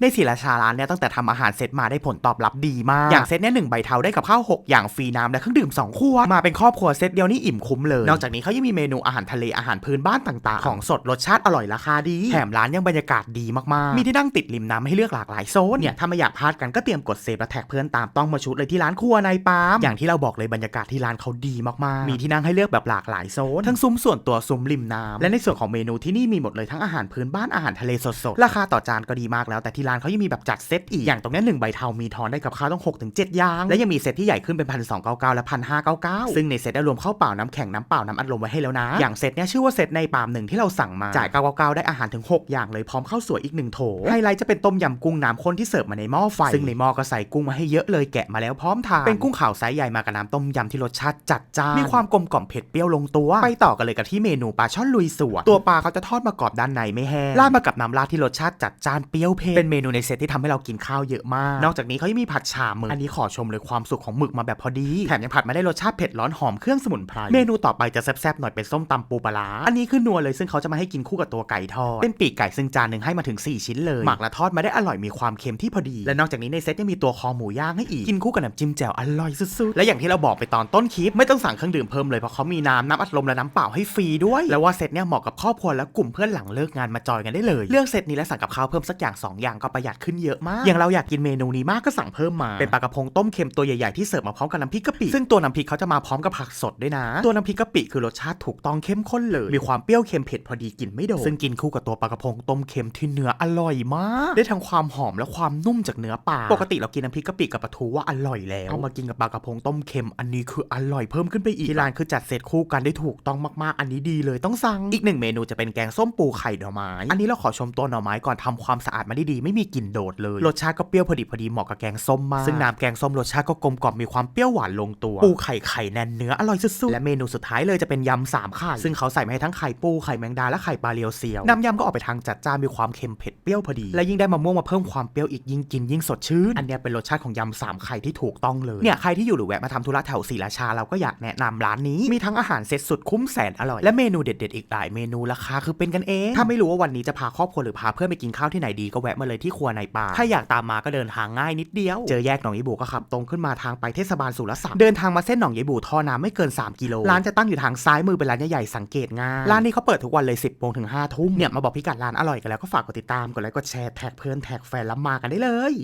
ในศิลาชาร้านเนี่ยตั้งแต่ทำอาหารเสร็จมาได้ผลตอบรับดีมาก อย่างเซตเนี่ยหนึ่งใบเทาได้กับข้าว6อย่างฟรีน้ำและเครื่องดื่ม2ขวดมาเป็นครอบครัวเซตเดียวนี่อิ่มคุ้มเลย นอกจากนี้เขายังมีเมนูอาหารทะเลอาหารพื้นบ้านต่างๆ ของสดรสชาติอร่อยราคาดีแถมร้านยังบรรยากาศดีมากๆ มีที่นั่งติดริมน้ำให้เลือกหลากหลายโซนเนี่ยถ้าไม่อยากพลาดกันก็เตรียมกดเซฟและแท็กเพื่อนตามต้องมาชุดเลยที่ร้านครัวนายปาล์มอย่างที่เราบอกเลยบรรยากาศที่ร้านเขาดีมากๆ มีที่นั่งให้เลือกแบบหลากหลายโซนทั้งซุ้มส่วนตัวซุ้มริมน้ำและในส่วนของเมนูที่นี่มีหมดเลยทั้งอาหารพื้นบ้านอาหารทะเลสดๆราคาต่อจานก็ดีมากแล้วแต่ที่ร้านเขายังมีแบบจัดเซตอีก อย่างตรงนี้หนึ่งใบเทามีทอนได้กับข้าวต้อง6กถึงเอย่าง และยังมีเซตที่ใหญ่ขึ้นเป็นพันสองเก้าเก้าและพันห้าเก้าเก้าซึ่งในเซตได้รวมข้าวเปล่าน้ำแข็งน้ำเปล่าน้ำอัดลมไว้ให้แล้วนะ อย่างเซตเนี้ยชื่อว่าเซตในปามหนึ่งที่เราสั่งมาจ่าย999ได้อาหารถึง 6 อย่างเลยพร้อมข้าวสวยอีกหนึ่งโถไฮไลท์จะเป็นต้มยำกุ้งน้ำข้นที่เสิร์ฟมาในหม้อไฟซึ่งในหม้อก็ใส่กุ้งมาให้เยอะเลยแกะมาแล้วพร้อมทานเป็นกุ้งขาวไซส์ใหญ่มากับน้ำต้มยำที่รสชาติจัดจ้านมีความกลมกล่อมเผ็ดเปรี้ยวลงตัว ไปต่อกันเลยกับที่เมนูปลาช่อนลุยสวนตัวปลาเขาจะทอดมากรอบด้านในไม่แห้งราดมากับน้ำราดที่รสชาติจัดจ้านเปรี้ยวเผ็ดเป็นเมนูในเซตที่ทำให้เรากินข้าวเยอะมาก นอกจากนี้เขายังมีผัดฉ่าหมึกอันนี้ขอชมเลยความสุกของหมึกมาแบบพอดี แถมยังผัดมาได้รสชาติเผ็ดร้อนหอมเครื่องสมุนไพร เมนูต่อไปจะแซ่บๆหน่อยเป็นส้มตำปูปลาร้าอันนี้คือนัวเลยซึ่งเขาจะมาให้กินคู่กับตัวไก่ทอด เป็นปีกไก่ซึ่งจานหนึ่งให้มาถึง 4 ชิ้นเลย หมักและทอดมาได้อร่อยมีความเค็มที่พอดี และนอกจากนี้ในเซตยังมีตัวคอหมูย่างให้อีก กินคู่กับน้ำจิ้มแจ่วอร่อยสุดๆ และอย่างที่เราบอกไปตอนต้นคลิปไม่ต้องสั่งเครื่องดื่มเพิ่มเลยเพราะเขามีน้ำน้ำอัดลมและน้ำเปล่าให้ฟรีด้วย แล้วว่าเซตเนี่ยเหมาะกับครอบครัวและกลุ่มเพื่อนหลังเลิกงานมาจอยกันได้เลย เลือกเซตนี้และสั่งกับข้าวเพิ่มสักอย่างสองอย่างก็ประหยัดขึ้นเยอะมาก อย่างเราอยากกินเมนูนี้มากก็สั่งเพิ่มมา เป็นปลากระพงต้มเค็มตัวใหญ่ๆที่เสิร์ฟมาพร้อมกับน้ำพริกกะปิ ซึ่งตัวน้ำพริกเขาจะมาพร้อมกับผักสดด้วยนะ ตัวน้ำพริกกะปิคือรสชาติถูกต้องเข้มข้นเลย มีความเปรี้ยวเค็มเผ็ดพอดีกลิ่นไม่โดดซึ่งกินคู่กับตัวปลากระพงต้มเค็มที่เนื้ออร่อยมาก ได้ทั้งความหอมและความนุ่มจากเนื้อปลา ปกติเรากินน้ำพริกกะปิกับปลาทูว่าอร่อยแล้ว เอามากินกับปลากระพงต้มเค็มอันนี้คืออร่อยเพิ่มขึ้นไปอีกที่ร้านคือจัดเซตคู่กันได้ถูกต้องมากๆ อันนี้ดีเลยต้องสั่ง อีกหนึ่งเมนูจะเป็นแกงส้มปูไข่หน่อไม้ อันนี้เราขอชมตัวหน่อไม้ก่อนทำความสะอาดมาได้ดีไม่มีกลิ่นโดดเลย รสชาติก็เปรี้ยวพอดีพอดีเหมาะกับแกงส้มมาก ซึ่งน้ำแกงส้มรสชาติก็กลมกล่อมมีความเปรี้ยวหวานลงตัว ปูไข่ไข่แน่นเนื้ออร่อยสุดๆ และเมนูสุดท้ายเลยจะเป็นยำสามไข่ ซึ่งเขาใส่มาให้ทั้งไข่ปูไข่แมงดาและไข่ปลาเรียวเซียว น้ำยำก็ออกไปทางจัดจ้านมีความเค็มเผ็ดเปรี้ยวพอดี และยิ่งได้มะม่วงมาเพิ่มความเปรี้ยวอีกยิ่งกินยิ่งสดชื่น อันเนี้ยเป็นรสชาติของยำสามไข่ที่ถูกต้องเลย เนี่ยใครที่อยู่หรือแวะมาทำธุระแถวศรีราชาเราก็อยากแนะนำร้านนี้ มีทั้งอาหารเสร็จสุดคุ้มแสนอร่อย และเมนูเด็ดๆอีกหลายเมนูราคาคือเป็นกันเอง ถ้าไม่รู้ว่าวันนี้จะพาครอบครัวหรือพาเพื่อนไปกินข้าวที่ไหนดีก็แวะมาเลยที่ครัวในป่า ถ้าอยากตามมาก็เดินทางง่ายนิดเดียว เจอแยกหนองยีบูก็ขับตรงขึ้นมาทางไปเทศบาลสุรศักดิ์เดินทางมาเส้นหนองยีบูท่อน้ำไม่เกิน 3 กิโล ร้านจะตั้งอยู่ทางซ้ายมือเป็นร้านใหญ่ๆสังเกตง่าย ร้านนี้เขาเปิดทุกวันเลย 10โมงถึง5ทุ่มเนี่ยมาบอกพิกัดร้านอร่อยกันแล้วก็ฝากกดติดตามกดไลค์กดแชร์แท็กเพื่อนแท็กแฟนแล้วมากันได้เลย